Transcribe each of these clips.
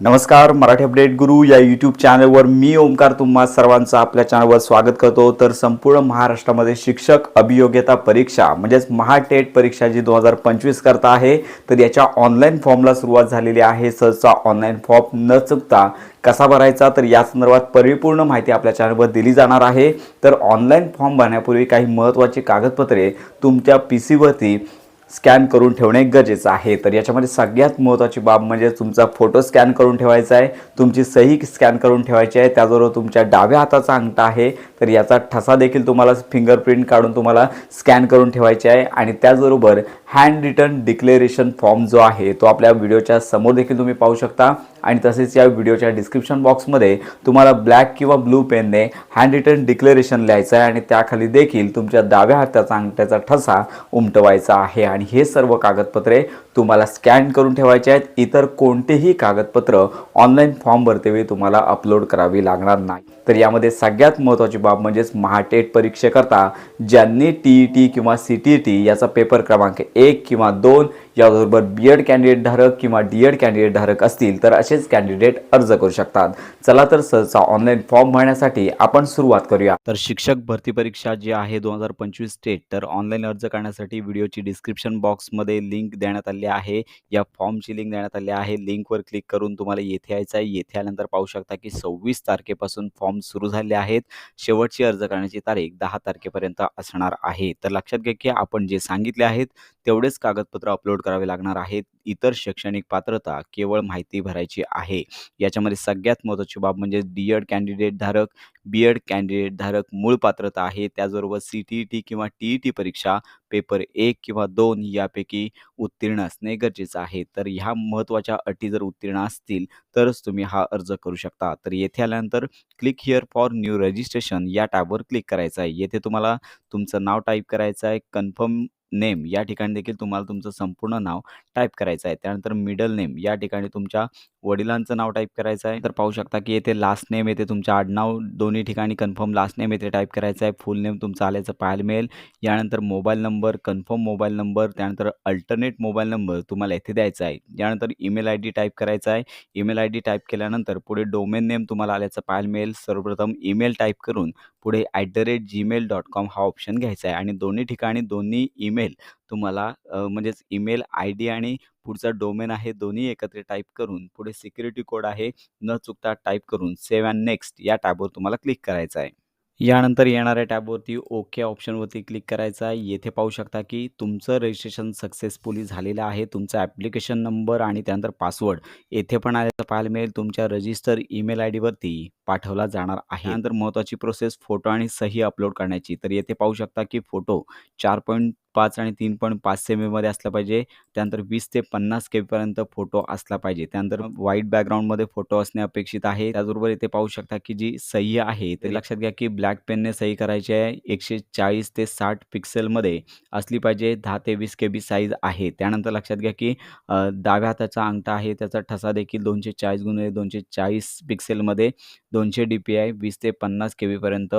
नमस्कार मराठी अपडेट गुरु या यूट्यूब चॅनलवर मी ओमकार तुम्हा सर्वांचं आपल्या चॅनलवर स्वागत करतो. तर संपूर्ण महाराष्ट्रामध्ये शिक्षक अभियोग्यता परीक्षा म्हणजेच महाटेट परीक्षा जी दोन हजार पंचवीस करता आहे तर याच्या ऑनलाईन फॉर्मला सुरुवात झालेली आहे. सहजचा ऑनलाईन फॉर्म न चुकता कसा भरायचा तर या संदर्भात परिपूर्ण माहिती आपल्या चॅनलवर दिली जाणार आहे. तर ऑनलाईन फॉर्म भरण्यापूर्वी काही महत्त्वाची कागदपत्रे तुमच्या पी सीवरती स्कॅन करून ठेवणे गरजेचं आहे. तर याच्यामध्ये सगळ्यात महत्त्वाची बाब म्हणजे तुमचा फोटो स्कॅन करून ठेवायचा आहे. तुमची सही स्कॅन करून ठेवायची आहे. त्याचबरोबर तुमच्या डाव्या हाताचा अंगठा आहे. तर याचा ठसा देखील तुम्हाला फिंगरप्रिंट काढून तुम्हाला स्कॅन करून ठेवायचे आहे. आणि त्याचबरोबर हँड रिटर्न डिक्लेरेशन फॉर्म जो आहे तो आपल्या व्हिडिओच्या समोर देखील तुम्ही पाहू शकता. आणि तसेच या व्हिडिओच्या डिस्क्रिप्शन बॉक्समध्ये तुम्हाला ब्लॅक किंवा ब्लू पेनने हँड रिटर्न डिक्लेरेशन लिहायचं आहे आणि त्याखाली देखील तुमच्या डाव्या हाताचा अंगठ्याचा ठसा उमटवायचा आहे. आणि हे सर्व कागदपत्रे तुम्हाला स्कॅन करून ठेवायचे आहेत. इतर कोणतेही कागदपत्र ऑनलाईन फॉर्म भरतेवेळी तुम्हाला अपलोड करावी लागणार नाही. तर यामध्ये सगळ्यात महत्त्वाची बाब म्हणजेच महाटेट परीक्षेकरता ज्यांनी टी ई टी किंवा सी टी ई टी याचा पेपर क्रमांक एक किंवा दोन याबरोबर बी एड कॅन्डिडेट धारक किंवा डी एड कॅन्डिडेट धारक असतील तर असेच कॅन्डिडेट अर्ज करू शकतात. चला तर सहसा ऑनलाईन फॉर्म भरण्यासाठी आपण सुरुवात करूया. तर शिक्षक भरती परीक्षा जी आहे दोन हजार पंचवीस स्टेट तर ऑनलाईन अर्ज करण्यासाठी व्हिडिओची डिस्क्रिप्शन बॉक्समध्ये लिंक देण्यात आली आहे. या फॉर्मची लिंक देण्यात आली आहे. लिंकवर क्लिक करून तुम्हाला येथे यायचं आहे. येथे आल्यानंतर पाहू शकता की सव्वीस तारखेपासून फॉर्म सुरू झाले आहेत. शेवटची अर्ज करण्याची तारीख दहा तारखेपर्यंत असणार आहे. तर लक्षात घ्या की आपण जे सांगितले आहेत तेवढेच कागदपत्र अपलोड करावे लागणार आहेत. इतर शैक्षणिक पात्रता केवळ माहिती भरायची आहे. याच्यामध्ये सगळ्यात महत्त्वाची बाब म्हणजे डी एड कॅन्डिडेट धारक बी एड कॅन्डिडेट धारक मूळ पात्रता आहे. त्याचबरोबर सी टी ई टी किंवा टी ई टी परीक्षा पेपर एक किंवा दोन यापैकी उत्तीर्ण असणे गरजेचं आहे. तर ह्या महत्त्वाच्या अटी जर उत्तीर्ण असतील तरच तुम्ही हा अर्ज करू शकता. तर येथे आल्यानंतर click here for new registration या टॅबवर क्लिक करायचं आहे. येथे तुम्हाला तुमचं नाव टाईप करायचं आहे. Confirm name. या ठिकाणी देखील तुम्हाला तुमचं संपूर्ण नाव टाईप करायचं आहे. त्यानंतर मिडल नेम. या ठिकाणी तुमच्या वडिलांचं नाव टाईप करायचं आहे. तर पाहू शकता की येथे लास्ट नेम येते तुमचं आडनाव दोन्ही ठिकाणी कन्फर्म लास्ट नेम येथे टाईप करायचं आहे. फुल नेम तुमचं आल्याचं पाहायला मिळेल. यानंतर mobile number confirm mobile number त्यानंतर अल्टरनेट मोबाईल नंबर तुम्हाला येथे द्यायचा आहे. यानंतर ईमेल आय डी टाईप करायचा आहे. ईमेल आय डी टाईप केल्यानंतर पुढे डोमेन नेम तुम्हाला आल्याचं पाहायला मिळेल. सर्वप्रथम ईमेल टाईप करून पुढे at the rate Gmail dot com हा ऑप्शन घ्यायचा आहे. आणि दोन्ही ठिकाणी दोन्ही ईमेल तुम्हाला म्हणजेच ईमेल आय डी आणि पुढचा डोमेन आहे दोन्ही एकत्र टाईप करून पुढे सिक्युरिटी कोड आहे न चुकता टाईप करून सेव्ह अँड नेक्स्ट या टॅबवर तुम्हाला क्लिक करायचं आहे. यानंतर येणाऱ्या टॅबवरती ओके ऑप्शनवरती क्लिक करायचा. आहे येथे पाहू शकता की तुमचं रजिस्ट्रेशन सक्सेसफुली झालेलं आहे. तुमचा ॲप्लिकेशन नंबर आणि त्यानंतर पासवर्ड येथे पण आल्याचं पाहायला मिळेल. तुमच्या रजिस्टर ईमेल आय डीवरती पाठवला जाणार आहे. त्यानंतर महत्त्वाची प्रोसेस फोटो आणि सही अपलोड करण्याची. तर येथे पाहू शकता की फोटो चार पॉईंट पाच आणि तीन पॉईंट पाच सेम एमध्ये असला पाहिजे. त्यानंतर वीस ते पन्नास के पर्यंत फोटो असला पाहिजे. त्यानंतर व्हाईट बॅकग्राऊंडमध्ये फोटो असणे अपेक्षित आहे. त्याचबरोबर इथे पाहू शकता की जी सही आहे ते लक्षात घ्या की ब्लॅक पेनने सही करायची आहे एकशे चाळीस ते साठ पिक्सेलमध्ये असली पाहिजे दहा ते वीस के बी साईज आहे. त्यानंतर लक्षात घ्या की डाव्या हाताचा अंगठा आहे. त्याचा ठसा देखील दोनशे चाळीस गुणिले दोनशे चाळीस पिक्सेलमध्ये दोनशे डी पी आय वीस ते पन्नास के बीपर्यंत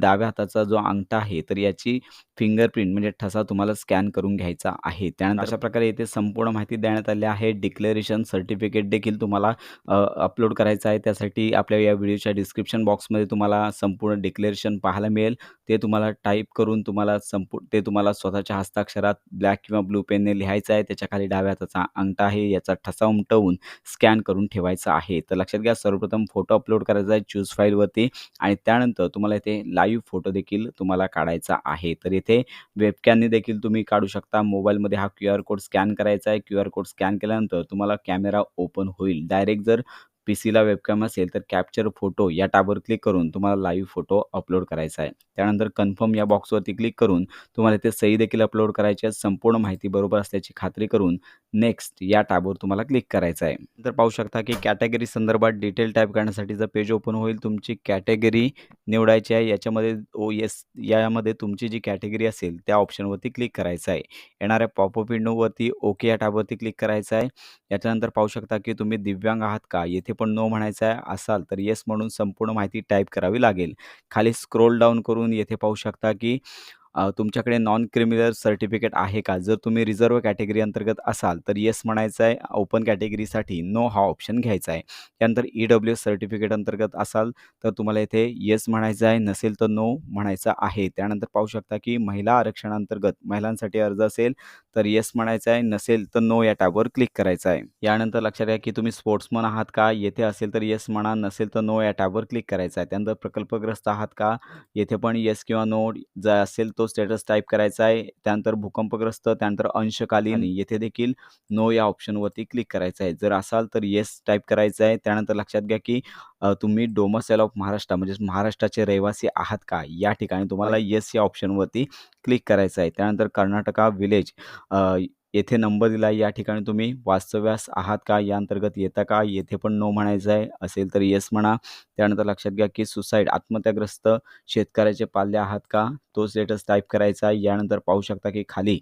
डाव्या हाताचा जो अंगठा आहे तर याची फिंगरप्रिंट म्हणजे ठसा तुम्हाला स्कॅन करून घ्यायचा आहे. त्यानंतर अशा प्रकारे इथे संपूर्ण माहिती देण्यात आली आहे. डिक्लेरेशन सर्टिफिकेट देखील तुम्हाला अपलोड करायचं आहे. त्यासाठी आपल्या या व्हिडिओच्या डिस्क्रिप्शन बॉक्समध्ये तुम्हाला संपूर्ण डिक्लेरेशन पाहायला मिळेल. ते तुम्हाला टाईप करून तुम्हाला संपू ते तुम्हाला स्वतःच्या हस्ताक्षरात ब्लॅक किंवा ब्लू पेनने लिहायचं आहे. त्याच्याखाली डाव्या हाताचा अंगठा आहे. याचा ठसा उमटवून स्कॅन करून ठेवायचा आहे. तर लक्षात घ्या सर्वप्रथम फोटो अपलोड करायचा आहे. चूज फाईलवरती आणि त्यानंतर तुम्हाला इथे लाईव्ह फोटो देखील तुम्हाला काढायचा आहे. तर इथे वेबकॅनने देखील तुम्ही काढू शकता. मोबाईलमध्ये हा क्यू आर कोड स्कॅन करायचा आहे. क्यू आर कोड स्कॅन केल्यानंतर तुम्हाला कॅमेरा ओपन होईल. डायरेक्ट जर पी सीला वेबकॅम असेल तर कॅप्चर फोटो या टॅबवर क्लिक करून तुम्हाला लाईव्ह फोटो अपलोड करायचा आहे. त्यानंतर कन्फर्म या बॉक्सवरती क्लिक करून तुम्हाला इथे सही देखील अपलोड करायची आहे संपूर्ण माहिती बरोबर असल्याची खात्री करून नेक्स्ट या टॅबवर तुम्हाला क्लिक करायचं आहे. तर पाहू शकता की कॅटेगरी संदर्भात डिटेल टाईप करण्यासाठीचं पेज ओपन होईल तुमची कॅटेगरी निवडायची आहे. याच्यामध्ये ओ एस यामध्ये तुमची जी कॅटेगरी असेल त्या ऑप्शनवरती क्लिक करायचं आहे. येणाऱ्या पॉपअप विंडोवरती ओके या टॅबवरती क्लिक करायचं आहे. याच्यानंतर पाहू शकता की तुम्ही दिव्यांग आहात का? येथे पण नो म्हणायचं आहे असाल तर येस म्हणून संपूर्ण माहिती टाईप करावी लागेल. खाली स्क्रोल डाऊन करून येथे पाहू शकता की अ, तुमच्याकडे नॉन क्रिमिनल सर्टिफिकेट आहे का? जर तुम्ही रिझर्व्ह कॅटेगरी अंतर्गत असाल, तर येस म्हणायचं आहे. ओपन कॅटेगरीसाठी नो हा ऑप्शन घ्यायचा आहे. त्यानंतर ई-डब्ल्यू-एस सर्टिफिकेट अंतर्गत असाल, तर तुम्हाला इथे येस म्हणायचं आहे. नसेल तर नो म्हणायचं आहे. त्यानंतर पाहू शकता, की महिला आरक्षणांतर्गत महिलांसाठी अर्ज असेल, तर येस म्हणायचं आहे. नसेल तर नो या टॅबवर क्लिक करायचं आहे. यानंतर लक्षात घ्या, की तुम्ही स्पोर्ट्समन आहात का? येथे असेल तर येस म्हणा. नसेल तर नो या टॅबवर क्लिक करायचं आहे. त्यानंतर प्रकल्पग्रस्त आहात का? येथे पण येस किंवा नो जर असेल तो स्टेटस टाईप करायचा आहे. त्यानंतर भूकंपग्रस्त, त्यानंतर अंशकालीन येथे देखील नो या ऑप्शनवरती क्लिक करायचं आहे. जर असाल तर येस टाईप करायचं आहे. त्यानंतर लक्षात घ्या, की तुम्ही डोमसाईल ऑफ महाराष्ट्र म्हणजेच महाराष्ट्राचे रहिवासी आहात का? या ठिकाणी तुम्हाला येस या ऑप्शनवरती क्लिक करायचं आहे. त्यानंतर कर्नाटका विलेज येथे नंबर दिला या ठिकाणी तुम्ही वास्तव्यास आहात का? या अंतर्गत येता का? येथे पण नो म्हणायचं आहे. असेल तर येस म्हणा. त्यानंतर लक्षात घ्या, की सुसाईड आत्महत्याग्रस्त शेतकऱ्याचे पाल्य आहात का? तो स्टेटस टाईप करायचा आहे. यानंतर पाहू शकता, की खाली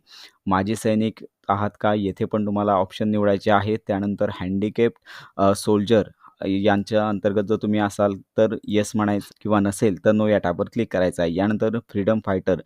माजी सैनिक आहात का? येथे पण तुम्हाला ऑप्शन निवडायचे आहेत. त्यानंतर हँडिकॅप्ड सोल्जर यांच्या अंतर्गत जर तुम्ही असाल तर येस म्हणायचं किंवा नसेल तर नो या टॅबवर क्लिक करायचं आहे. यानंतर फ्रीडम फायटर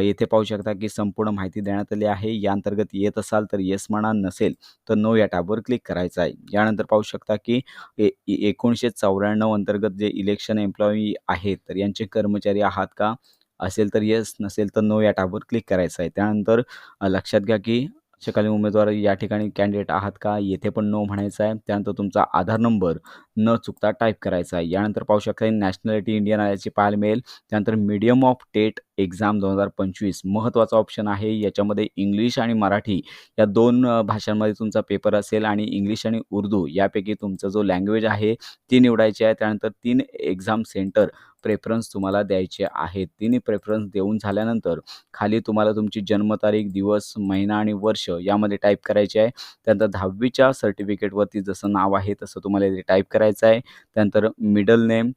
येथे पाहू शकता, की संपूर्ण माहिती देण्यात आली आहे. या अंतर्गत येत असाल तर येस म्हणा. नसेल तर नो या टॅबवर क्लिक करायचं आहे. यानंतर पाहू शकता, की ए 1994 अंतर्गत जे इलेक्शन एम्प्लॉयी आहेत, तर यांचे कर्मचारी आहात का? असेल तर येस, नसेल तर नो या टॅबवर क्लिक करायचं आहे. त्यानंतर लक्षात घ्या, की अंशकालीन उमेदवार या ठिकाणी कॅन्डिडेट आहात का? येथे पण नो म्हणायचं आहे. त्यानंतर तुमचा आधार नंबर न चुकता टाईप करायचा आहे. यानंतर पाहू शकता नॅशनॅलिटी इंडियन आल्याची पाहायला मिळेल. त्यानंतर मीडियम ऑफ टेट एक्झाम 2025 महत्त्वाचा ऑप्शन आहे. याच्यामध्ये इंग्लिश आणि मराठी या दोन भाषांमध्ये तुमचा पेपर असेल आणि इंग्लिश आणि उर्दू यापैकी तुमचा जो लँग्वेज आहे ती निवडायची आहे. त्यानंतर तीन एक्झाम सेंटर प्रेफरन्स तुम्हाला द्यायचे आहेत. तिन्ही प्रेफरन्स देऊन झाल्यानंतर खाली तुम्हाला तुमची जन्मतारीख, दिवस, महिना आणि वर्ष यामध्ये टाईप करायचे आहे. त्यानंतर 10वीच्या सर्टिफिकेटवरती जसं नाव आहे तसं तुम्हाला इथे टाईप करायचं आहे. त्यानंतर मिडल नेम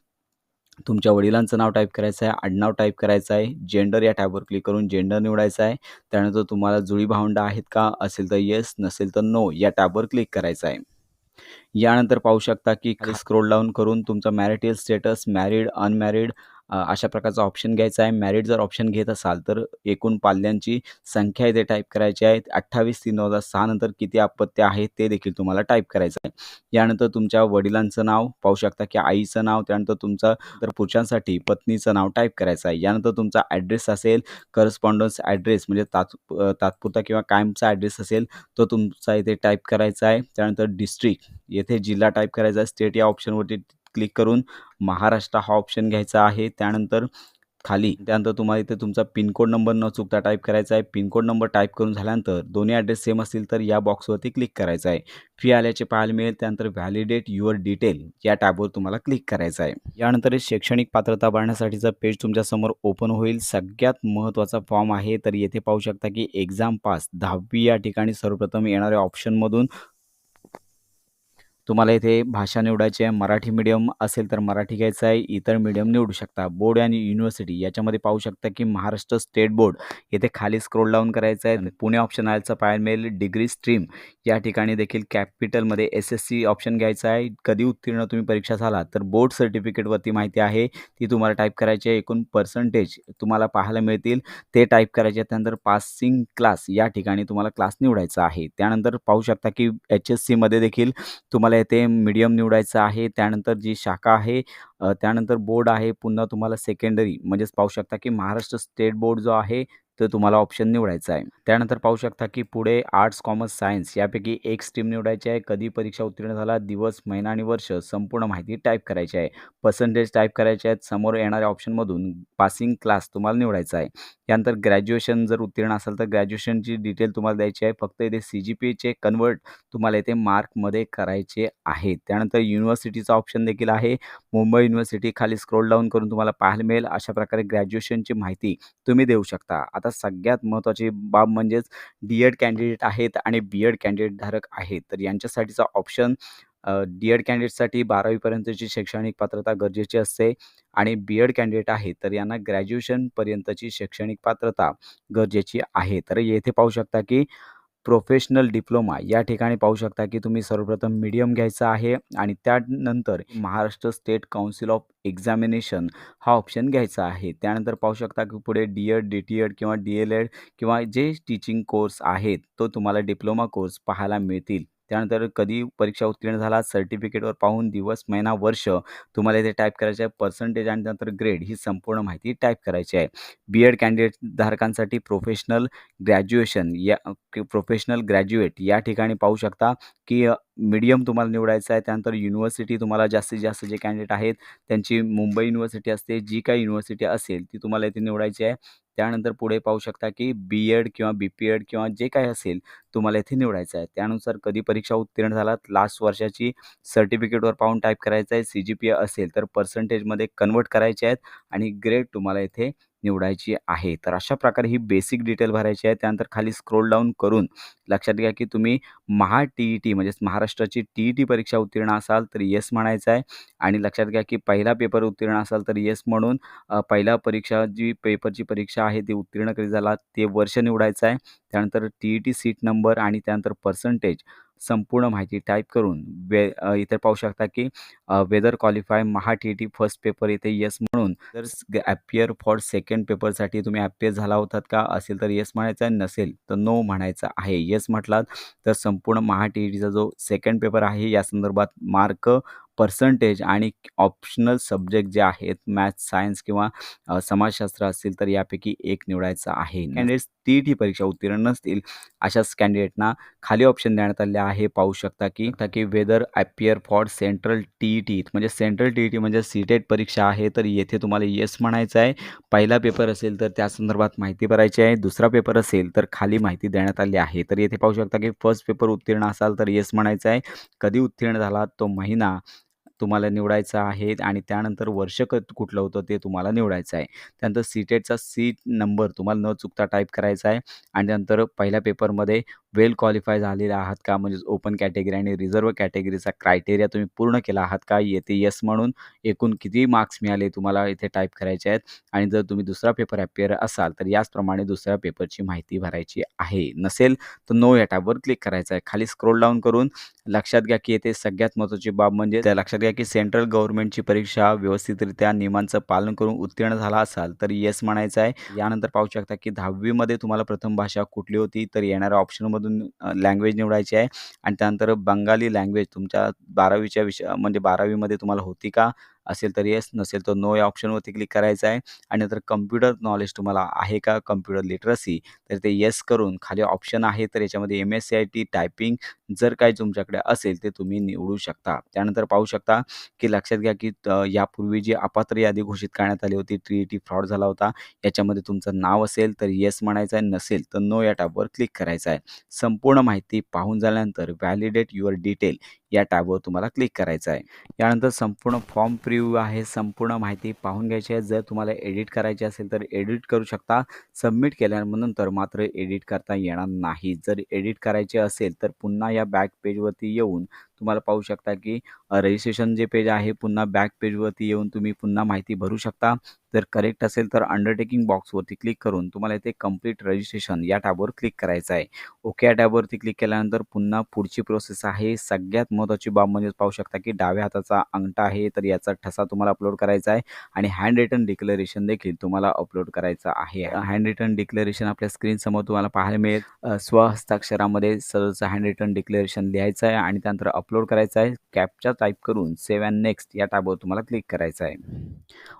तुमच्या वडिलांचं नाव टाईप करायचं आहे. आडनाव टाईप करायचं आहे. जेंडर या टॅबवर क्लिक करून जेंडर निवडायचं आहे. त्यानंतर तुम्हाला जुळी भावंडं आहेत का? असेल तर येस, नसेल तर नो या टॅबवर क्लिक करायचं आहे. यानंतर पाहू शकता, की स्क्रोल डाऊन करून तुमचा मॅरिटल स्टेटस मॅरिड, अनमॅरिड अ, अशा प्रकारचा ऑप्शन घ्यायचा आहे. मॅरिड जर ऑप्शन घेत असाल तर एकूण पाल्यांची संख्या इथे टाईप करायची आहे. 28/3/2006 नंतर किती अपत्य आहेत ते देखील तुम्हाला टाईप करायचं आहे. यानंतर तुमच्या वडिलांचं नाव पाहू शकता, की आईचं नाव, त्यानंतर तुमचं तर पुरुषांसाठी पत्नीचं नाव टाईप करायचं आहे. यानंतर तुमचा ॲड्रेस असेल, करस्पॉन्डन्स ॲड्रेस म्हणजे तात अ, तात्पुरता किंवा कायमचा ॲड्रेस असेल, तो तुमचा इथे टाईप करायचा आहे. त्यानंतर डिस्ट्रिक्ट येथे जिल्हा टाईप करायचा आहे. स्टेट या ऑप्शनवरती क्लिक करून महाराष्ट्र हा ऑप्शन घ्यायचा आहे. त्यानंतर खाली त्यानंतर तुम्हाला इथे तुमचा पिनकोड नंबर न चुकता टाईप करायचा आहे. पिनकोड नंबर टाईप करून झाल्यानंतर दोन्ही ॲड्रेस सेम असतील तर या बॉक्सवरती क्लिक करायचं आहे. फी आल्याचे पाहायला मिळेल. त्यानंतर व्हॅलिडेट युअर डिटेल या टॅबवर तुम्हाला क्लिक करायचं आहे. यानंतर शैक्षणिक पात्रता भरण्यासाठीचं पेज तुमच्यासमोर ओपन होईल. सगळ्यात महत्त्वाचा फॉर्म आहे. तर येथे पाहू शकता, की एक्झाम पास 10वी या ठिकाणी सर्वप्रथम येणाऱ्या ऑप्शनमधून तुम्हाला इथे भाषा निवडायची आहे. मराठी मीडियम असेल तर मराठी घ्यायचं आहे. इतर मीडियम निवडू शकता. बोर्ड आणि युनिव्हर्सिटी याच्यामध्ये पाहू शकता, की महाराष्ट्र स्टेट बोर्ड येथे खाली स्क्रोल डाऊन करायचं आहे. पुणे ऑप्शन आल्याचं पाहायला मिळेल. डिग्री स्ट्रीम या ठिकाणी देखील कॅपिटलमध्ये एस-एस-सी ऑप्शन घ्यायचा आहे. कधी उत्तीर्ण तुम्ही परीक्षा झाला तर बोर्ड सर्टिफिकेटवरती माहिती आहे ती तुम्हाला टाईप करायची आहे. एकूण पर्सेंटेज तुम्हाला पाहायला मिळतील ते टाईप करायचे आहेत. त्यानंतर पासिंग क्लास या ठिकाणी तुम्हाला क्लास निवडायचा आहे. त्यानंतर पाहू शकता, की एच-एस-सीमध्ये देखील तुम्हाला येथे मीडियम निवडायचं आहे. त्यानंतर जी शाखा आहे त्यानंतर बोर्ड आहे. पुन्हा तुम्हाला सेकंडरी म्हणजेच पाहू शकता, की महाराष्ट्र स्टेट बोर्ड जो आहे तर तुम्हाला ऑप्शन निवडायचा आहे. त्यानंतर पाहू शकता, की पुढे आर्ट्स, कॉमर्स, सायन्स यापैकी एक स्ट्रीम निवडायची आहे. कधी परीक्षा उत्तीर्ण झाला, दिवस, महिना आणि वर्ष संपूर्ण माहिती टाईप करायची आहे. पर्सेंटेज टाईप करायचे आहेत. समोर येणाऱ्या ऑप्शनमधून पासिंग क्लास तुम्हाला निवडायचा आहे. त्यानंतर ग्रॅज्युएशन जर उत्तीर्ण असेल तर ग्रॅज्युएशनची डिटेल तुम्हाला द्यायची आहे. फक्त इथे सी जी पी चे कन्व्हर्ट तुम्हाला इथे मार्कमध्ये करायचे आहेत. त्यानंतर युनिव्हर्सिटीचा ऑप्शन देखील आहे. मुंबई युनिव्हर्सिटी खाली स्क्रोल डाऊन करून तुम्हाला पाहायला मिळेल. अशा प्रकारे ग्रॅज्युएशनची माहिती तुम्ही देऊ शकता. आता सगळ्यात महत्त्वाची बाब म्हणजेच डी-एड कॅन्डिडेट आहेत आणि बी-एड कॅन्डिडेट धारक आहेत. तर यांच्यासाठीचा ऑप्शन डी-एड कॅन्डिडेटसाठी बारावीपर्यंतची शैक्षणिक पात्रता गरजेची असते आणि बी-एड कॅन्डिडेट आहे तर यांना ग्रॅज्युएशनपर्यंतची शैक्षणिक पात्रता गरजेची आहे. तर येथे पाहू शकता, की प्रोफेशनल डिप्लोमा. या ठिकाणी पाहू शकता की तुम्ही सर्वप्रथम मीडियम घ्यायचा आहे आणि त्यानंतर Maharashtra state council of examination हा ऑप्शन घ्यायचा आहे. त्यानंतर पाहू शकता की पुढे D Ed D T Ed किंवा डी एल एड किंवा जे टीचिंग कोर्स आहेत तो तुम्हाला डिप्लोमा कोर्स पाहायला मिळतील. त्यानंतर कधी परीक्षा उत्तीर्ण झाला सर्टिफिकेटवर पाहून दिवस महिना वर्ष तुम्हाला इथे टाईप करायचे आहे. पर्सेंटेज आणि नंतर ग्रेड ही संपूर्ण माहिती टाईप करायची आहे. बी एड कॅन्डिडेट धारकांसाठी प्रोफेशनल ग्रॅज्युएशन या प्रोफेशनल ग्रॅज्युएट या ठिकाणी पाहू शकता की मीडियम तुम्हाला निवडायचं आहे. त्यानंतर युनिव्हर्सिटी तुम्हाला जास्तीत जास्त जे कॅन्डिडेट आहेत त्यांची मुंबई युनिव्हर्सिटी असते जी काही युनिव्हर्सिटी असेल ती तुम्हाला इथे निवडायची आहे. त्यानंतर पुढे पाहू शकता की बी एड किंवा बी पी एड किंवा जे काही असेल तुम्हाला इथे निवडायचं आहे. त्यानुसार कधी परीक्षा उत्तीर्ण झालात लास्ट वर्षाची सर्टिफिकेटवर पाहून टाईप करायचं आहे. सी जी पी असेल तर पर्सेंटेजमध्ये कन्वर्ट करायचे आहेत आणि ग्रेड तुम्हाला इथे निवडायची आहे. तर अशा प्रकारे ही बेसिक डिटेल भरायची आहे. त्यानंतर खाली स्क्रोल डाऊन करून लक्षात घ्या की तुम्ही महा टी ई टी म्हणजेच महाराष्ट्राची टी ई टी परीक्षा उत्तीर्ण असाल तर येस म्हणायचं आहे. आणि लक्षात घ्या की पहिला पेपर उत्तीर्ण असाल तर येस म्हणून पहिला परीक्षा जी पेपरची परीक्षा आहे ती उत्तीर्ण कधी झाला ते वर्ष निवडायचं आहे. त्यानंतर T E T seat number आणि त्यानंतर पर्सेंटेज संपूर्ण माहिती टाईप करून वे इथे पाहू शकता की whether qualify Maha T E T first paper इथे येस म्हणून जर ॲपियर फॉर सेकंड पेपरसाठी तुम्ही ॲपियर झाला होतात का असेल तर येस म्हणायचं आहे नसेल तर नो म्हणायचं आहे. येस म्हटलात तर संपूर्ण महा टी ई टीचा जो सेकंड पेपर आहे या संदर्भात मार्क पर्सेंटेज आणि ऑप्शनल सब्जेक्ट जे आहेत मॅथ्स सायन्स किंवा समाजशास्त्र असतील तर यापैकी एक निवडायचं आहे. कॅन्डिडेट्स टी ई टी परीक्षा उत्तीर्ण नसतील. अशाच कॅन्डिडेटना खाली ऑप्शन देण्यात आले आहे. पाहू शकता की की whether appear for central T E T म्हणजे सेंट्रल टी ई टी म्हणजे सी टेट परीक्षा आहे. तर येथे तुम्हाला येस म्हणायचं आहे. पहिला पेपर असेल तर त्या संदर्भात माहिती भरायची आहे. दुसरा पेपर असेल तर खाली माहिती देण्यात आली आहे. तर येथे पाहू शकता की फर्स्ट पेपर उत्तीर्ण असाल तर येस म्हणायचं आहे. कधी उत्तीर्ण झाला तो महिना? तुम्हाला निवडायचं आहे आणि त्यानंतर वर्ष क कुठलं होतं ते तुम्हाला निवडायचं आहे. त्यानंतर सीटेटचा सीट नंबर तुम्हाला न चुकता टाईप करायचा आहे आणि त्यानंतर पहिल्या पेपरमध्ये वेल क्वालिफाय झालेले आहात का? म्हणजेच ओपन कॅटेगरी आणि रिझर्व कॅटेगरीचा क्रायटेरिया तुम्ही पूर्ण केला आहात का? येते येस म्हणून एकूण किती मार्क्स मिळाले तुम्हाला इथे टाईप करायचे आहेत? आणि जर तुम्ही दुसरा पेपर ॲपियर असाल तर याचप्रमाणे दुसऱ्या पेपरची माहिती भरायची आहे. नसेल तर नो या टॅबवर क्लिक करायचं आहे. खाली स्क्रोल डाऊन करून लक्षात घ्या की येथे सगळ्यात महत्त्वाची बाब म्हणजे त्या लक्षात घ्या की सेंट्रल गव्हर्नमेंटची परीक्षा व्यवस्थितरित्या नियमांचं पालन करून उत्तीर्ण झाला असाल तर येस म्हणायचं आहे. यानंतर पाहू शकता की दहावीमध्ये तुम्हाला प्रथम भाषा कुठली होती? तर येणाऱ्या ऑप्शनमधून लँग्वेज निवडायची आहे. आणि त्यानंतर बंगाली लँग्वेज तुमच्या बारावीच्या विषय म्हणजे बारावीमध्ये तुम्हाला होती का? असेल तर येस नसेल तर नो या ऑप्शनवरती क्लिक करायचं आहे. आणि नंतर कम्प्युटर नॉलेज तुम्हाला आहे का? कम्प्युटर लिटरसी तर ते येस करून खाली ऑप्शन आहे तर याच्यामध्ये M S C I T typing जर काही तुमच्याकडे असेल ते तुम्ही निवडू शकता. त्यानंतर पाहू शकता की लक्षात घ्या की यापूर्वी जी अपात्र यादी घोषित करण्यात आली होती टी टी फ्रॉड झाला होता. याच्यामध्ये तुमचं नाव असेल तर येस म्हणायचं आहे. नसेल तर नो या टॅबवर क्लिक करायचं आहे. संपूर्ण माहिती पाहून झाल्यानंतर व्हॅलिडेट युअर डिटेल या टॅबवर तुम्हाला क्लिक करायचं आहे. यानंतर संपूर्ण फॉर्म प्रिव्ह्यू आहे संपूर्ण माहिती पाहून घ्यायची आहे. जर तुम्हाला एडिट करायची असेल तर एडिट करू शकता. सबमिट केल्यानंतर मात्र एडिट करता येणार नाही. जर एडिट करायचे असेल तर पुन्हा या बॅक पेजवरती येऊन तुम्हाला पाहू शकता की रजिस्ट्रेशन जे पेज आहे पुन्हा बॅक पेजवरती येऊन तुम्ही पुन्हा माहिती भरू शकता. जर करेक्ट असेल तर अंडरटेकिंग बॉक्सवरती क्लिक करून तुम्हाला इथे कंप्लीट रजिस्ट्रेशन या टॅबवर क्लिक करायचं आहे. ओके या टॅबवरती क्लिक केल्यानंतर पुन्हा पुढची प्रोसेस आहे. सगळ्यात महत्त्वाची बाब म्हणजे पाहू शकता की डाव्या हाताचा अंगठा आहे तर याचा ठसा तुम्हाला अपलोड करायचा आहे. आणि हँड रिटर्न डिक्लेरेशन देखील तुम्हाला अपलोड करायचं आहे. हँड रिटर्न डिक्लेरेशन आपल्या स्क्रीनसमोर तुम्हाला पाहायला मिळेल. स्वहस्ताक्षरामध्ये सदरचं हँड रिटर्न डिक्लेरेशन लिहायचं आहे आणि त्यानंतर अपलोड करायचं आहे कॅपचा टाईप करून सेव्ह अँड नेक्स्ट या टॅबवर तुम्हाला क्लिक करायचं आहे.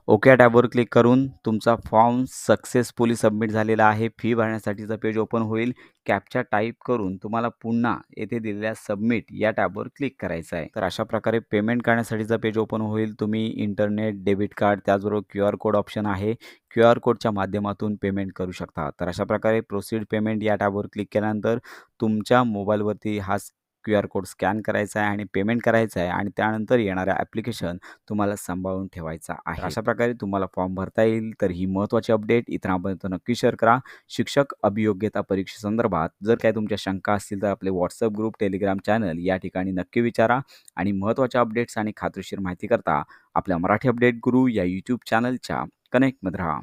ओके या टॅबवर क्लिक करून तुमचा फॉर्म सक्सेसफुली सबमिट झालेला आहे. फी भरण्यासाठीचा पेज ओपन होईल. कॅपचा टाईप करून तुम्हाला पुन्हा येथे दिलेल्या सबमिट या टॅबवर क्लिक करायचं आहे. तर अशा प्रकारे पेमेंट करण्यासाठीचा पेज ओपन होईल. तुम्ही इंटरनेट डेबिट कार्ड त्याचबरोबर क्यू आर कोड ऑप्शन आहे. क्यू आर कोडच्या माध्यमातून पेमेंट करू शकता. तर अशा प्रकारे प्रोसीड पेमेंट या टॅबवर क्लिक केल्यानंतर तुमच्या मोबाईलवरती हा क्यू आर कोड स्कॅन करायचा आहे आणि पेमेंट करायचं आहे आणि त्यानंतर येणाऱ्या ॲप्लिकेशन तुम्हाला सांभाळून ठेवायचा आहे. अशा प्रकारे तुम्हाला फॉर्म भरता येईल तर ही महत्त्वाची अपडेट. इतरांपर्यंत नक्की शेअर करा. शिक्षक अभियोग्यता परीक्षेसंदर्भात जर काय तुमच्या शंका असतील तर आपले व्हॉट्सअप ग्रुप टेलिग्राम चॅनल या ठिकाणी नक्की विचारा आणि महत्त्वाच्या अपडेट्स आणि खात्रीशीर माहिती करता आपल्या मराठी अपडेट गुरु या यूट्यूब चॅनलच्या कनेक्टमध्ये राहा.